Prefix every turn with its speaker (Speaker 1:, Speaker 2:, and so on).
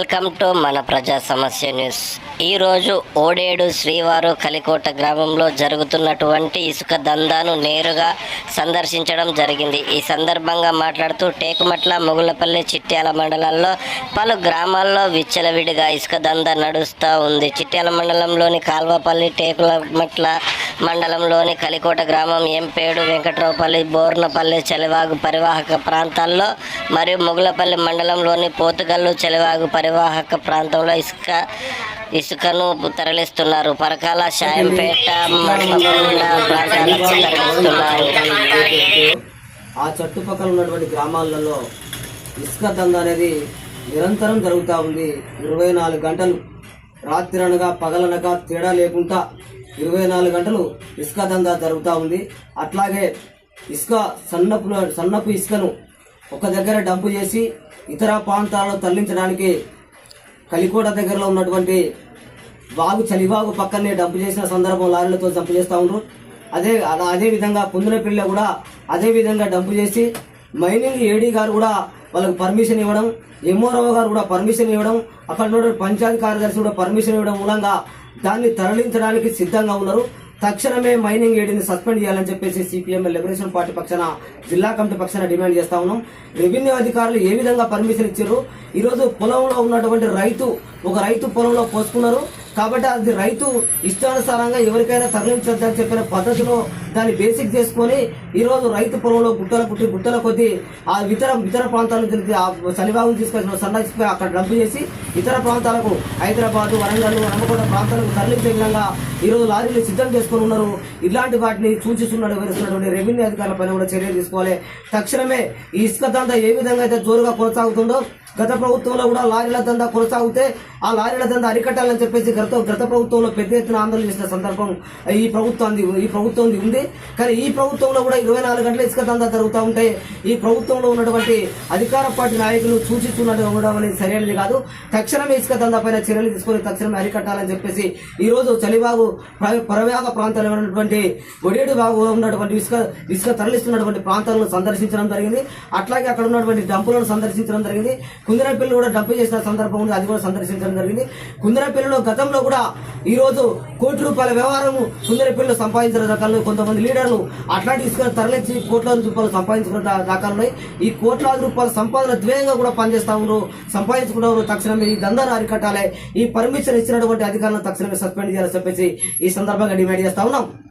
Speaker 1: Welcome to మన ప్రజా సమస్య న్యూస్. ఈరోజు ఓడేడు శ్రీవారు కలికోట గ్రామంలో జరుగుతున్నటువంటి ఇసుక దందాను నేరుగా సందర్శించడం జరిగింది. ఈ సందర్భంగా మాట్లాడుతూ టేకుమట్ల మొగులపల్లి చిట్యాల మండలాల్లో పలు గ్రామాల్లో విచ్చలవిడిగా ఇసుక దంద నడుస్తూ ఉంది. చిట్యాల మండలంలోని కాల్వపల్లి టేకులమట్ల మండలంలోని కలికోట గ్రామం ఎంపేడు వెంకట్రావుపల్లి బోర్నపల్లి చలివాగు పరివాహక ప్రాంతాల్లో మరియు మొగులపల్లి మండలంలోని పోతుగల్లు చలివాగు పరివాహక ప్రాంతంలో ఇసుక ఇసుకను తరలిస్తున్నారు. పరకాల షాయంపేట ప్రాంతాలకు తరలిస్తున్నారు.
Speaker 2: ఆ చుట్టుపక్కల ఉన్నటువంటి గ్రామాలలో ఇసుక దంద అనేది నిరంతరం జరుగుతూ ఉంది. ఇరవై నాలుగు గంటలు రాత్రి అనగా పగలనగా తేడా లేకుండా ఇరవై నాలుగు గంటలు ఇసుక దందా జరుగుతూ ఉంది. అట్లాగే ఇసుక సన్నపు సన్నపు ఇసుకను ఒక దగ్గర డంపు చేసి ఇతర ప్రాంతాలలో తరలించడానికి కలికోట దగ్గరలో ఉన్నటువంటి వాగు చలివాగు పక్కనే డంపు చేసిన సందర్భం లారీలతో డంపు చేస్తూ ఉన్నారు అదే అలా అదే విధంగా పుందులపిల్ల కూడా అదే విధంగా డంపు చేసి మైనింగ్ ఏడీ గారు కూడా వాళ్ళకి పర్మిషన్ ఇవ్వడం ఎంఓరావు గారు కూడా పర్మిషన్ ఇవ్వడం అక్కడ ఉన్న పంచాయతీ కార్యదర్శి కూడా పర్మిషన్ ఇవ్వడం మూలంగా దాన్ని తరలించడానికి సిద్ధంగా ఉన్నారు. తక్షణమే మైనింగ్ ఏడీని సస్పెండ్ చేయాలని చెప్పేసి సిపిఎం లిబరేషన్ పార్టీ పక్షాన జిల్లా కమిటీ పక్షాన డిమాండ్ చేస్తా ఉన్నాం. రెవెన్యూ అధికారులు ఏ విధంగా పర్మిషన్ ఇచ్చారు? ఈరోజు పొలంలో ఉన్నటువంటి రైతు ఒక రైతు పొలంలో పోసుకున్నారు. కాబట్టి అది రైతు ఇష్టానుసారంగా ఎవరికైనా తరలించొద్దని చెప్పిన పద్ధతిలో దాన్ని బేసిక్ చేసుకొని ఈరోజు రైతు పొలంలో గుట్టలు పుట్టి గుట్టల కొద్దీ ఆ ఇతర ఇతర ప్రాంతాల నుంచి ఆ శనివారం తీసుకొచ్చిన సన్నాసిపోయి అక్కడ డబ్బు చేసి ఇతర ప్రాంతాలకు హైదరాబాద్ వరంగల్ హనుమకొండ ప్రాంతాలకు తరలించే విధంగా ఈ రోజు లారీలు సిద్ధం చేసుకొని ఉన్నారు. ఇలాంటి వాటిని సూచిస్తున్నాడు వివరిస్తున్నటువంటి రెవెన్యూ అధికారుల పైన కూడా చర్యలు తీసుకోవాలి. తక్షణమే ఈ ఇసుక దంతా ఏ విధంగా అయితే జోరుగా కొనసాగుతుందో గత ప్రభుత్వంలో కూడా లారీల దందా కొనసాగితే ఆ లారీల దందా అరికట్టాలని చెప్పేసి గత గత ప్రభుత్వంలో పెద్ద ఎత్తున ఆందోళన చేసిన సందర్భం ఈ ప్రభుత్వాన్ని ఈ ప్రభుత్వం ఉంది. కానీ ఈ ప్రభుత్వంలో కూడా ఇరవై నాలుగు గంటల ఇసుక దందా జరుగుతూ ఉంటే ఈ ప్రభుత్వంలో ఉన్నటువంటి అధికార పార్టీ నాయకులు సూచిస్తున్నట్టు ఉండడం అనేది సరైనది కాదు. తక్షణమే ఇసుక దందా పైన చర్యలు తీసుకొని తక్షణమే అరికట్టాలని చెప్పేసి ఈరోజు రోజు చలిబాగు ప్ర- పరవ్యాగ ప్రాంతాల్లో ఉన్నటువంటి ఒడేడు బాగు ఉన్నటువంటి ఇసుక ఇసుక తరలిస్తున్నటువంటి ప్రాంతాలను సందర్శించడం జరిగింది. అట్లాగే అక్కడ ఉన్నటువంటి డంపులను సందర్శించడం జరిగింది. కుందరపల్లి కూడా డబ్బు చేసిన సందర్భం ఉంది. అది కూడా సందర్శించడం జరిగింది. కుందరపల్లిలో గతంలో కూడా ఈ రోజు కోటి రూపాయల వ్యవహారం కుందరపల్లిలో సంపాదించిన రకాలు కొంతమంది లీడర్లు అట్లాంటి తీసుకుని తరలించి కోట్లాది రూపాయలు సంపాదించుకున్న దా- ఉన్నాయి. ఈ కోట్లాది రూపాయల సంపాదన ధ్యేయంగా కూడా పనిచేస్తా ఉన్నారు. సంపాదించుకున్నారు తక్షణమే ఈ దందాను అరికట్టాలి ఈ పర్మిషన్ ఇచ్చినటువంటి అధికారులను తక్షణమే సస్పెండ్ చేయాలని చెప్పేసి ఈ సందర్భంగా డిమాండ్ చేస్తా ఉన్నాం.